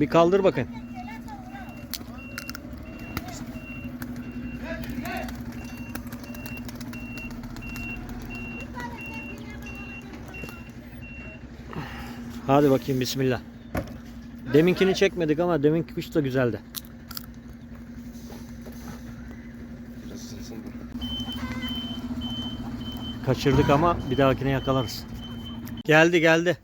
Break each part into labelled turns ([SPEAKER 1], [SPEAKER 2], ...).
[SPEAKER 1] Bir kaldır bakın. Hadi bakayım bismillah. Deminkini çekmedik ama deminki kuş da güzeldi. Kaçırdık ama bir dahakine yakalarız. Geldi geldi.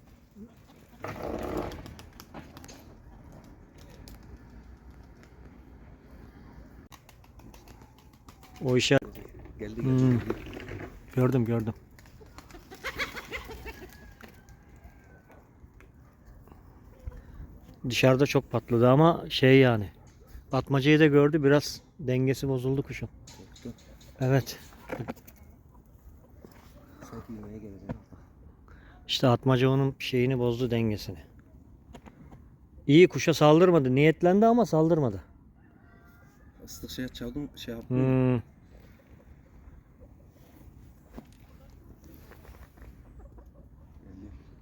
[SPEAKER 1] O işe
[SPEAKER 2] Geldi geldi.
[SPEAKER 1] Hmm. gördüm gördüm. Dışarıda çok patladı ama şey yani. Atmacayı da gördü biraz dengesi bozuldu kuşun. Evet. İşte atmaca onun şeyini bozdu dengesini. İyi kuşa saldırmadı. Niyetlendi ama saldırmadı.
[SPEAKER 2] Islık şey çaldım şey yaptı.
[SPEAKER 1] Hmm.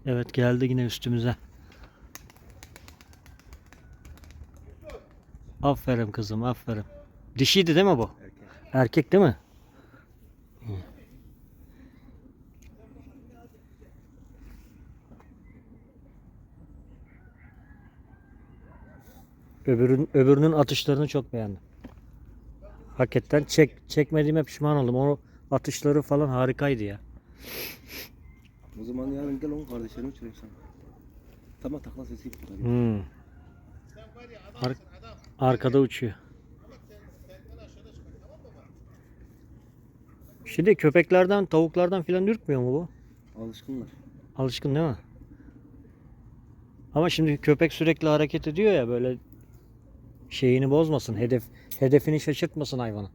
[SPEAKER 1] Evet geldi yine üstümüze. Aferin kızım aferin. Dişiydi değil mi bu?
[SPEAKER 2] Erkek.
[SPEAKER 1] Erkek değil mi? Öbürün, öbürünün atışlarını çok beğendim. Hakikaten çek, çekmediğime pişman oldum. O atışları falan harikaydı ya.
[SPEAKER 2] O zaman yarın gel onun kardeşlerini uçurayım sana. Tamam takla sesi gibi kurtarıyor.
[SPEAKER 1] Hmm. Ar- arkada uçuyor. Şimdi köpeklerden, tavuklardan filan ürkmüyor mu bu?
[SPEAKER 2] Alışkınlar.
[SPEAKER 1] Alışkın değil mi? Ama şimdi köpek sürekli hareket ediyor ya böyle şeyini bozmasın, hedef hedefini şaşırtmasın hayvanı.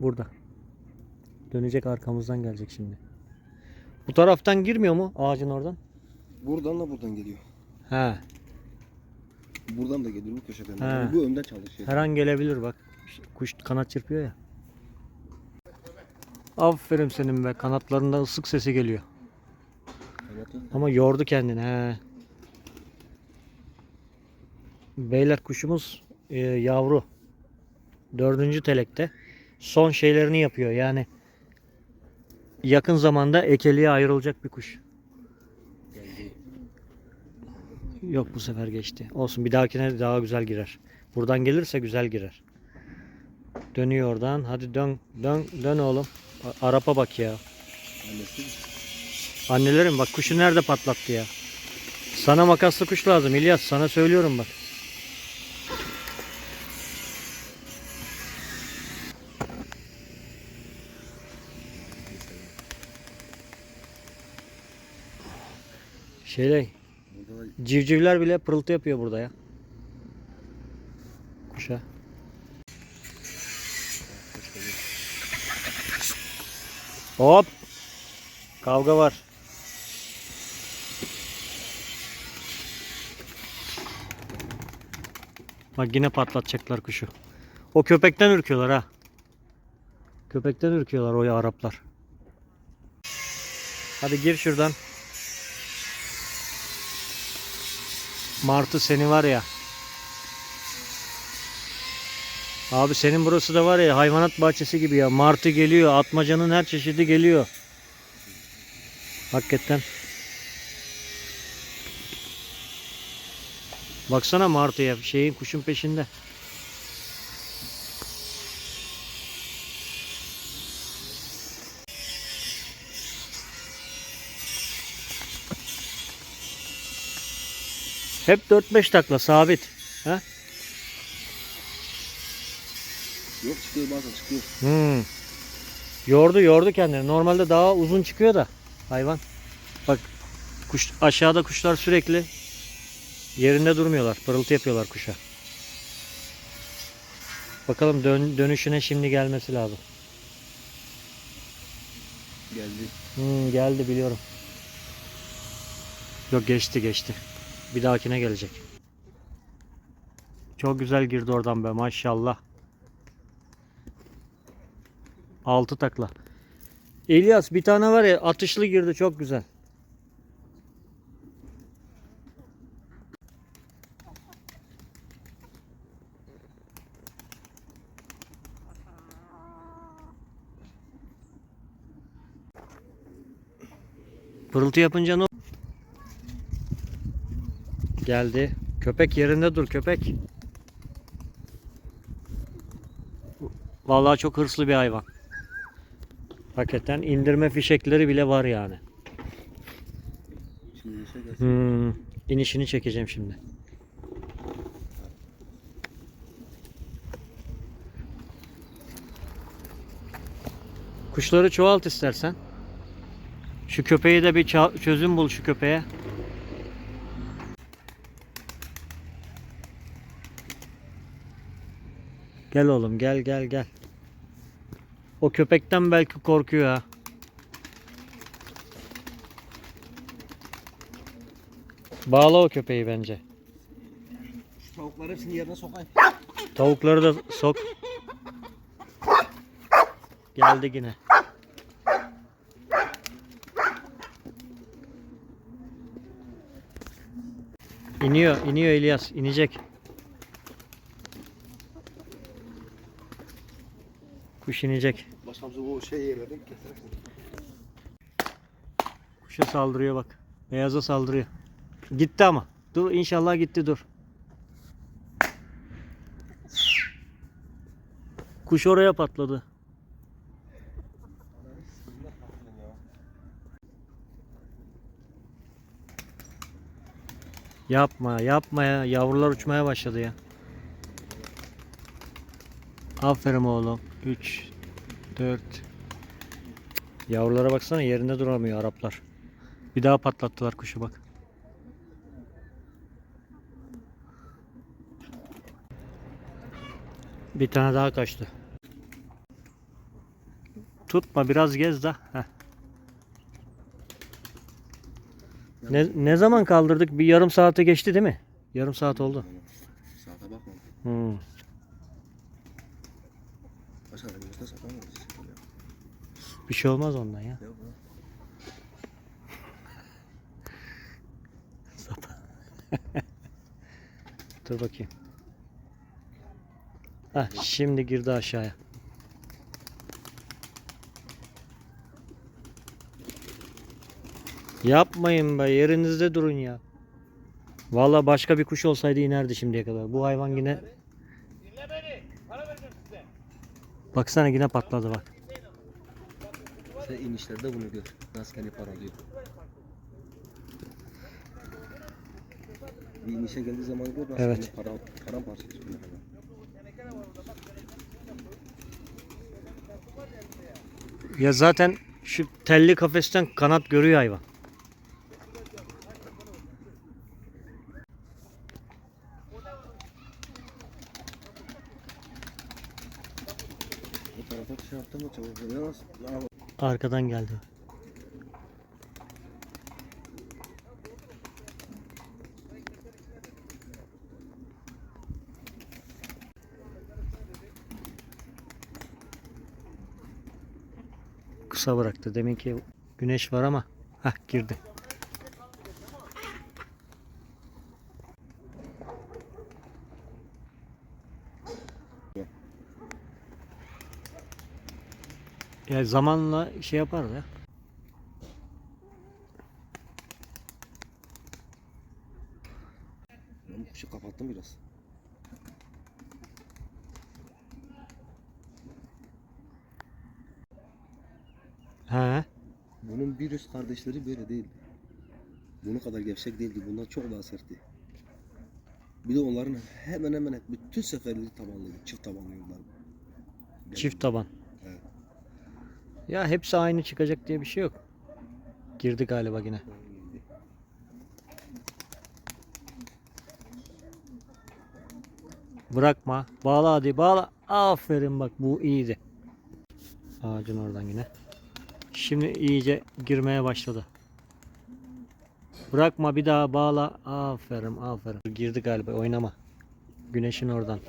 [SPEAKER 1] Burada. Dönecek arkamızdan gelecek şimdi. Bu taraftan girmiyor mu ağacın oradan?
[SPEAKER 2] Buradan da buradan geliyor.
[SPEAKER 1] He.
[SPEAKER 2] Buradan da geliyor bu köşeden.
[SPEAKER 1] He.
[SPEAKER 2] Bu önden çalışıyor.
[SPEAKER 1] Her an gelebilir bak. Kuş kanat çırpıyor ya. Aferin senin be. Kanatlarından ıslık sesi geliyor.
[SPEAKER 2] Kanatı.
[SPEAKER 1] Ama yordu kendini he. Beyler kuşumuz e, yavru. Dördüncü telekte. Son şeylerini yapıyor. Yani yakın zamanda ekeliğe ayrılacak bir kuş. Yok bu sefer geçti. Olsun bir dahakine daha güzel girer. Buradan gelirse güzel girer. Dönüyor oradan. Hadi dön dön dön oğlum. Arap'a bak ya. Annelerim bak kuşu nerede patlattı ya. Sana makaslı kuş lazım İlyas. Sana söylüyorum bak. Şeyle
[SPEAKER 2] Burada da
[SPEAKER 1] civcivler bile pırıltı yapıyor burada ya. Kuşa. Hop. Kavga var. Bak yine patlatacaklar kuşu. O köpekten ürküyorlar ha. Köpekten ürküyorlar o ya Araplar. Hadi gir şuradan. Martı seni var ya. Abi senin burası da var ya hayvanat bahçesi gibi ya. Martı geliyor, atmacanın her çeşidi geliyor. Hakikaten. Baksana martıya şeyin kuşun peşinde. Hep 4-5 takla sabit. Ha?
[SPEAKER 2] Yok çıkıyor bazen çıkıyor.
[SPEAKER 1] Hmm. Yordu yordu kendini. Normalde daha uzun çıkıyor da hayvan. Bak kuş aşağıda kuşlar sürekli yerinde durmuyorlar. Pırıltı yapıyorlar kuşa. Bakalım dön, dönüşüne şimdi gelmesi lazım.
[SPEAKER 2] Geldi.
[SPEAKER 1] Hmm, geldi biliyorum. Yok geçti geçti. Bir dahakine gelecek. Çok güzel girdi oradan be maşallah. Altı takla. İlyas bir tane var ya atışlı girdi çok güzel. Pırıltı yapınca ne Geldi. Köpek yerinde dur köpek. Vallahi çok hırslı bir hayvan. Hakikaten indirme fişekleri bile var yani. Hmm, inişini çekeceğim şimdi. Kuşları çoğalt istersen. Şu köpeği de bir çözüm bul şu köpeğe. Gel oğlum gel gel gel. O köpekten belki korkuyor ha. Bağla o köpeği bence.
[SPEAKER 2] Şu tavukları hepsini yerine sokayım.
[SPEAKER 1] Tavukları da sok. Geldi yine. İniyor, iniyor İlyas, inecek. Kuş inecek.
[SPEAKER 2] Başkamızı o şey keserek.
[SPEAKER 1] Kuşa saldırıyor bak. Beyaza saldırıyor. Gitti ama. Dur inşallah gitti dur. Kuş oraya patladı. Yapma yapma ya. Yavrular uçmaya başladı ya. Aferin oğlum. 3 4 Yavrulara baksana yerinde duramıyor Araplar. Bir daha patlattılar kuşu bak. Bir tane daha kaçtı. Tutma biraz gez da. Heh. Ne, ne zaman kaldırdık? Bir yarım saate geçti değil mi? Yarım saat oldu.
[SPEAKER 2] Saate bakma.
[SPEAKER 1] Hmm.
[SPEAKER 2] Başka elimizde satamayız.
[SPEAKER 1] Bir şey olmaz ondan ya.
[SPEAKER 2] Yok.
[SPEAKER 1] Dur bakayım. Hah, şimdi girdi aşağıya. Yapmayın be yerinizde durun ya. Valla başka bir kuş olsaydı inerdi şimdiye kadar. Bu hayvan yine... Baksana yine patladı bak.
[SPEAKER 2] Sen inişlerde bunu gör. Nasıl kendi paralıyor. Bir inişe geldiği zaman gör nasıl
[SPEAKER 1] Evet.
[SPEAKER 2] para, paramparça ediyor.
[SPEAKER 1] Ya zaten şu telli kafesten kanat görüyor hayvan.
[SPEAKER 2] Bu tarafa şey yaptım mı çabuk böyle nasıl? Ya bak.
[SPEAKER 1] Arkadan geldi. Kısa bıraktı. Deminki güneş var ama hah girdi. Ya zamanla şey yapar ya.
[SPEAKER 2] Ben bu kuşu kapattım biraz.
[SPEAKER 1] He.
[SPEAKER 2] Bunun bir üst kardeşleri böyle değildi. Bunun kadar gevşek değildi. Bundan çok daha sertti. Bir de onların hemen hemen bütün seferleri tabanlıydı. Çift tabanlı yollar.
[SPEAKER 1] Çift taban. Ya hepsi aynı çıkacak diye bir şey yok. Girdi galiba yine. Bırakma. Bağla hadi bağla. Aferin bak bu iyiydi. Ağacın oradan yine. Şimdi iyice girmeye başladı. Bırakma bir daha bağla. Aferin aferin. Girdi galiba oynama. Güneşin oradan.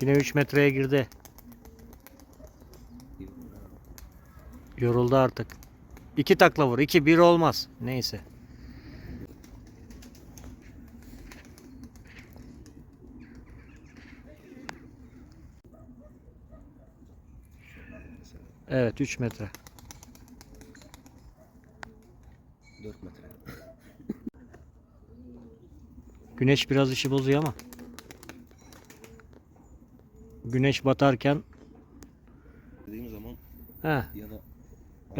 [SPEAKER 1] Yine 3 metreye girdi. Yoruldu artık. İki takla vur. iki bir olmaz. Neyse. Evet 3 metre.
[SPEAKER 2] 4 metre.
[SPEAKER 1] Güneş biraz işi bozuyor ama. Güneş batarken
[SPEAKER 2] Dediğim zaman
[SPEAKER 1] he,
[SPEAKER 2] ya da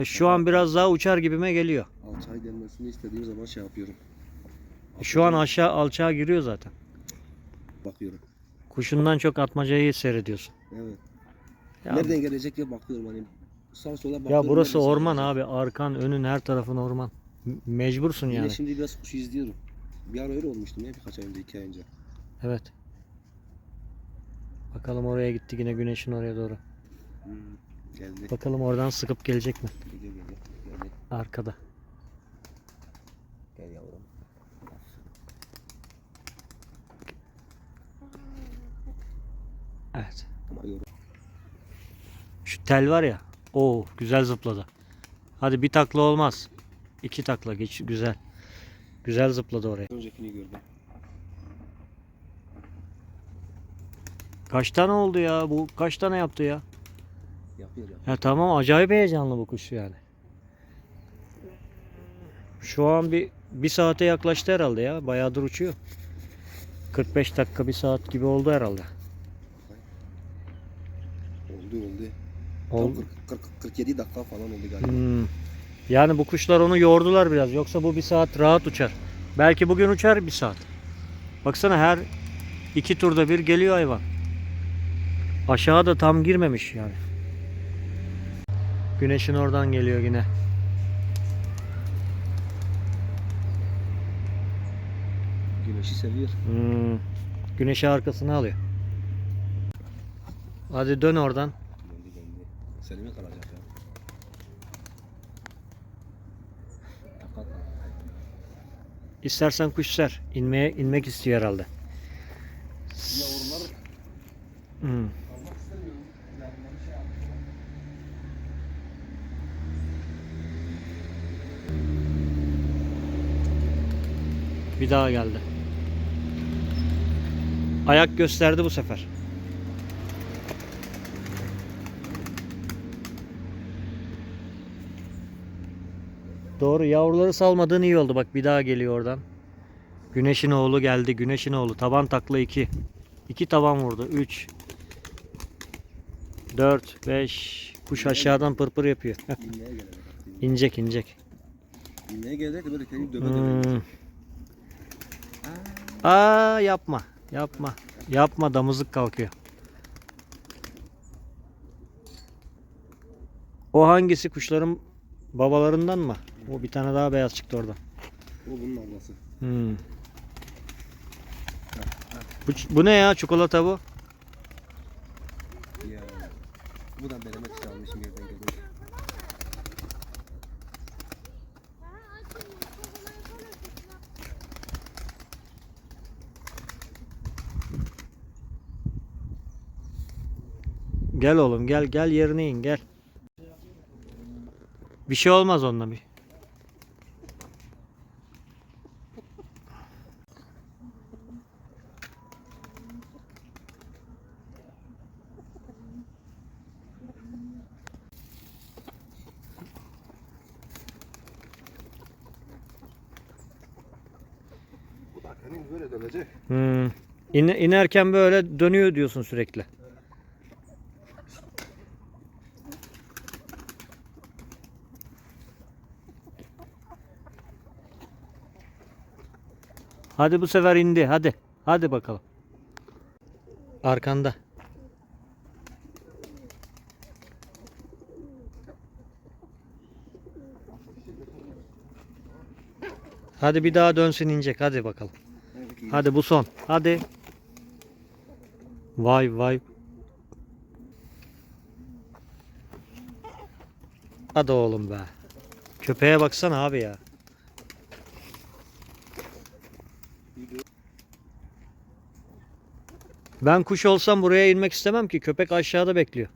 [SPEAKER 1] e, şu an biraz daha uçar gibime geliyor.
[SPEAKER 2] alçay gelmesini istediğim zaman şey yapıyorum.
[SPEAKER 1] E, Şu an aşağı alçağa giriyor zaten.
[SPEAKER 2] bakıyorum.
[SPEAKER 1] Kuşundan çok atmacayı seyrediyorsun.
[SPEAKER 2] Evet.
[SPEAKER 1] Ya,
[SPEAKER 2] Nereden gelecek diye bakıyorum hani sağa sola bakıyorum.
[SPEAKER 1] ya burası orman
[SPEAKER 2] gelecek.
[SPEAKER 1] abi. Arkan, önün her tarafın orman. Mecbursun
[SPEAKER 2] Yine
[SPEAKER 1] yani.
[SPEAKER 2] şimdi biraz kuşu izliyorum. Bir ara öyle olmuştum ya birkaç ay önce, iki ay önce.
[SPEAKER 1] Evet. Bakalım oraya gitti yine güneşin oraya doğru.
[SPEAKER 2] Hmm, geldi.
[SPEAKER 1] Bakalım oradan sıkıp gelecek mi?
[SPEAKER 2] Geliyor geliyor. Geldi.
[SPEAKER 1] Arkada.
[SPEAKER 2] Gel yavrum.
[SPEAKER 1] Evet. Şu tel var ya. Oo güzel zıpladı. Hadi bir takla olmaz. İki takla geç güzel. Güzel zıpladı oraya.
[SPEAKER 2] Öncekini gördüm.
[SPEAKER 1] Kaç tane oldu ya? Bu kaç tane yaptı ya?
[SPEAKER 2] Yapıyor ya.
[SPEAKER 1] Ya tamam acayip heyecanlı bu kuş yani. Şu an bir bir saate yaklaştı herhalde ya. Bayağıdır uçuyor. 45 dakika bir saat gibi oldu herhalde.
[SPEAKER 2] Oldu oldu.
[SPEAKER 1] Oldu.
[SPEAKER 2] Tam 40, 40, 47 dakika falan oldu galiba.
[SPEAKER 1] Hmm. Yani bu kuşlar onu yordular biraz. Yoksa bu bir saat rahat uçar. Belki bugün uçar bir saat. Baksana her iki turda bir geliyor hayvan. Aşağı da tam girmemiş yani. Güneşin oradan geliyor yine.
[SPEAKER 2] Güneşi seviyor.
[SPEAKER 1] Hmm. Güneşi arkasına alıyor. Hadi dön oradan.
[SPEAKER 2] Döndü döndü. Selim'e kalacak ya.
[SPEAKER 1] İstersen kuş ser. İnmeye inmek istiyor herhalde.
[SPEAKER 2] Yavrular
[SPEAKER 1] Hmm.
[SPEAKER 2] almak istemiyorum. Yavruları şey yapıyor.
[SPEAKER 1] Bir daha geldi. Ayak gösterdi bu sefer. Doğru yavruları salmadığın iyi oldu. Bak bir daha geliyor oradan. Güneşin oğlu geldi. Güneşin oğlu. Taban takla 2. 2 taban vurdu. 3 4 5 Kuş aşağıdan pırpır yapıyor. İnecek inecek.
[SPEAKER 2] İnmeye gelecek de böyle kendini döve döve.
[SPEAKER 1] Hmm. Aa yapma. Yapma. Yapma damızlık kalkıyor. O hangisi kuşların babalarından mı? O bir tane daha beyaz çıktı orada.
[SPEAKER 2] O bunun ablası.
[SPEAKER 1] Hmm. Bu, bu ne ya? Çikolata bu.
[SPEAKER 2] Ya. Bu da denemek için almışım
[SPEAKER 1] Gel oğlum gel gel yerine in gel. Bir şey olmaz onunla bir.
[SPEAKER 2] Kendini böyle.
[SPEAKER 1] Hmm. İn- inerken böyle dönüyor diyorsun sürekli. Hadi bu sefer indi. Hadi. Hadi bakalım. Arkanda. Hadi bir daha dönsün inecek. Hadi bakalım. Hadi bu son. Hadi. Vay vay. Hadi oğlum be. Köpeğe baksana abi ya. Ben kuş olsam buraya inmek istemem ki. Köpek aşağıda bekliyor.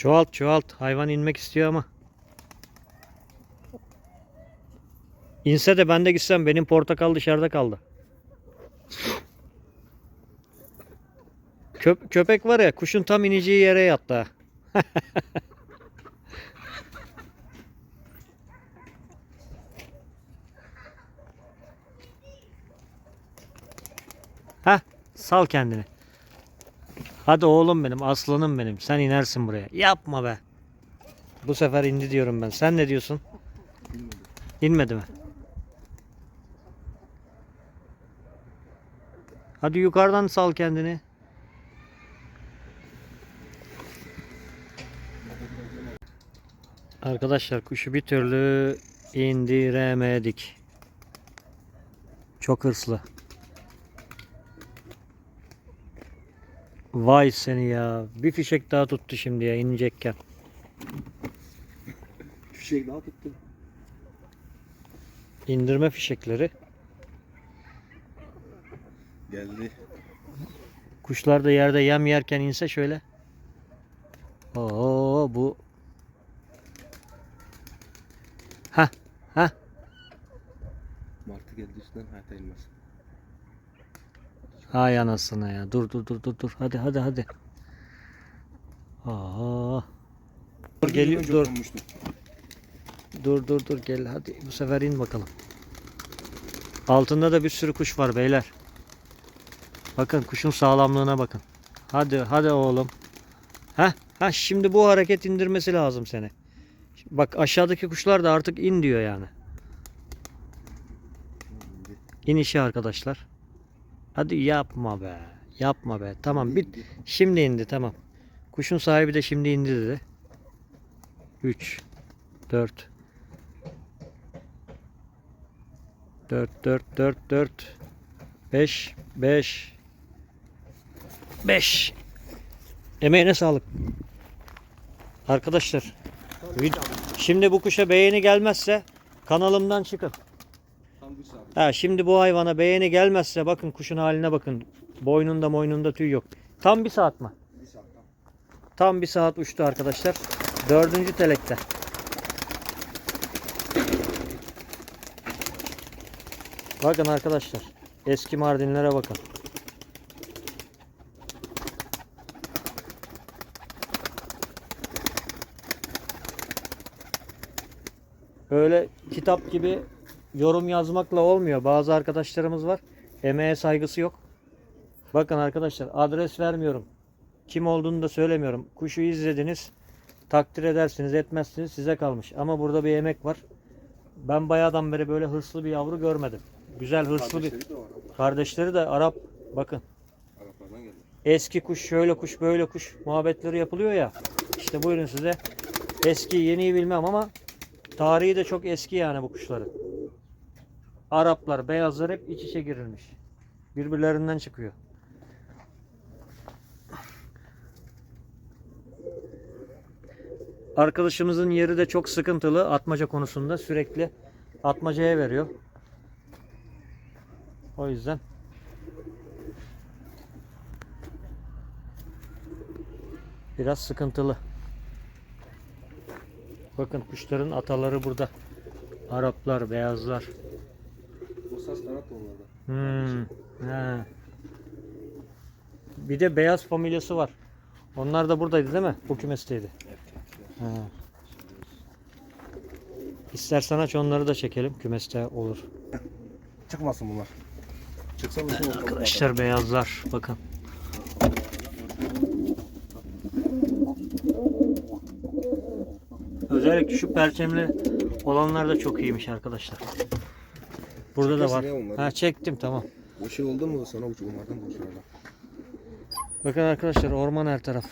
[SPEAKER 1] Çoğalt çoğalt. Hayvan inmek istiyor ama. İnse de ben de gitsem benim portakal dışarıda kaldı. Köp- köpek var ya kuşun tam ineceği yere yattı. ha. Sal kendini. Hadi oğlum benim, aslanım benim. Sen inersin buraya. Yapma be. Bu sefer indi diyorum ben. Sen ne diyorsun? İnmedi mi? Hadi yukarıdan sal kendini. Arkadaşlar kuşu bir türlü indiremedik. Çok hırslı. Vay seni ya. Bir fişek daha tuttu şimdi ya inecekken.
[SPEAKER 2] Fişek daha tuttu.
[SPEAKER 1] İndirme fişekleri.
[SPEAKER 2] Geldi.
[SPEAKER 1] Kuşlar da yerde yem yerken inse şöyle. Oo bu. Ha ha.
[SPEAKER 2] Martı geldi üstünden hayata inmez.
[SPEAKER 1] Hay anasına ya. Dur dur dur dur dur. Hadi hadi hadi. Aa. Dur geliyor dur. Dur dur dur gel hadi bu sefer in bakalım. Altında da bir sürü kuş var beyler. Bakın kuşun sağlamlığına bakın. Hadi hadi oğlum. Ha ha şimdi bu hareket indirmesi lazım seni. Bak aşağıdaki kuşlar da artık in diyor yani. İnişi arkadaşlar. Hadi yapma be. Yapma be. Tamam bit. Şimdi indi tamam. Kuşun sahibi de şimdi indi dedi. 3 4 4 4 4 4 5 5 5 Emeğine sağlık. Arkadaşlar şimdi bu kuşa beğeni gelmezse kanalımdan çıkın. Ha şimdi bu hayvana beğeni gelmezse bakın kuşun haline bakın. Boynunda moynunda tüy yok. Tam bir saat mi?
[SPEAKER 2] Bir saat tam.
[SPEAKER 1] Tam bir saat uçtu arkadaşlar. Dördüncü telekte. Bakın arkadaşlar. Eski Mardinlere bakın. Öyle kitap gibi yorum yazmakla olmuyor. Bazı arkadaşlarımız var. Emeğe saygısı yok. Bakın arkadaşlar adres vermiyorum. Kim olduğunu da söylemiyorum. Kuşu izlediniz. Takdir edersiniz, etmezsiniz size kalmış. Ama burada bir emek var. Ben bayağıdan beri böyle hırslı bir yavru görmedim. Güzel hırslı bir.
[SPEAKER 2] Kardeşleri de var ama.
[SPEAKER 1] Kardeşleri de Arap. Bakın.
[SPEAKER 2] Araplardan geldi.
[SPEAKER 1] Eski kuş, şöyle kuş, böyle kuş muhabbetleri yapılıyor ya. İşte buyurun size. Eski, yeniyi bilmem ama tarihi de çok eski yani bu kuşların. Araplar, beyazlar hep iç içe girilmiş. Birbirlerinden çıkıyor. Arkadaşımızın yeri de çok sıkıntılı atmaca konusunda sürekli atmacaya veriyor. O yüzden biraz sıkıntılı. Bakın kuşların ataları burada. Araplar, beyazlar.
[SPEAKER 2] Bu sas kanat da onlarda.
[SPEAKER 1] Hmm. he. Bir de beyaz familyası var. Onlar da buradaydı değil mi? Bu kümesteydi. He. İstersen aç onları da çekelim. Kümeste olur.
[SPEAKER 2] Çıkmasın bunlar. Çıksa bütün
[SPEAKER 1] Arkadaşlar beyazlar. Bakın. Özellikle şu perçemli olanlar da çok iyiymiş arkadaşlar. Burada da var.
[SPEAKER 2] Çekersin ya onları.
[SPEAKER 1] Ha çektim tamam.
[SPEAKER 2] O şey oldu mu sana uç onlardan boşuna.
[SPEAKER 1] Bakın arkadaşlar orman her taraf.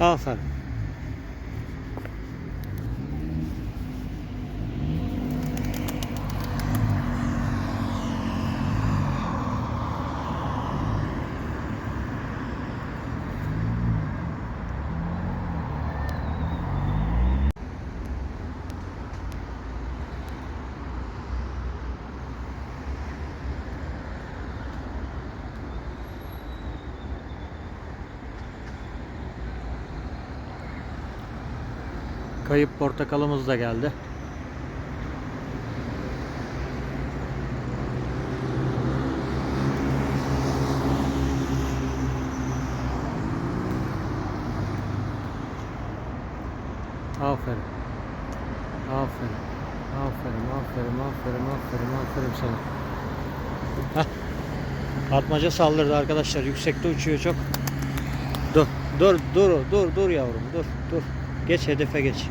[SPEAKER 1] Aferin. Kayıp portakalımız da geldi. Aferin. Aferin. Aferin, aferin, aferin, aferin, aferin sana. Hah. Atmaca saldırdı arkadaşlar. Yüksekte uçuyor çok. Dur, dur, dur, dur, dur yavrum, dur, dur. Geç hedefe geç.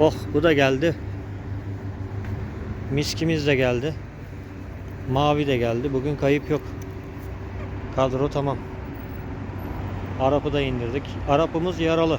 [SPEAKER 1] Oh, bu da geldi. Miskimiz de geldi. Mavi de geldi. Bugün kayıp yok. Kadro tamam. Arap'ı da indirdik. Arap'ımız yaralı.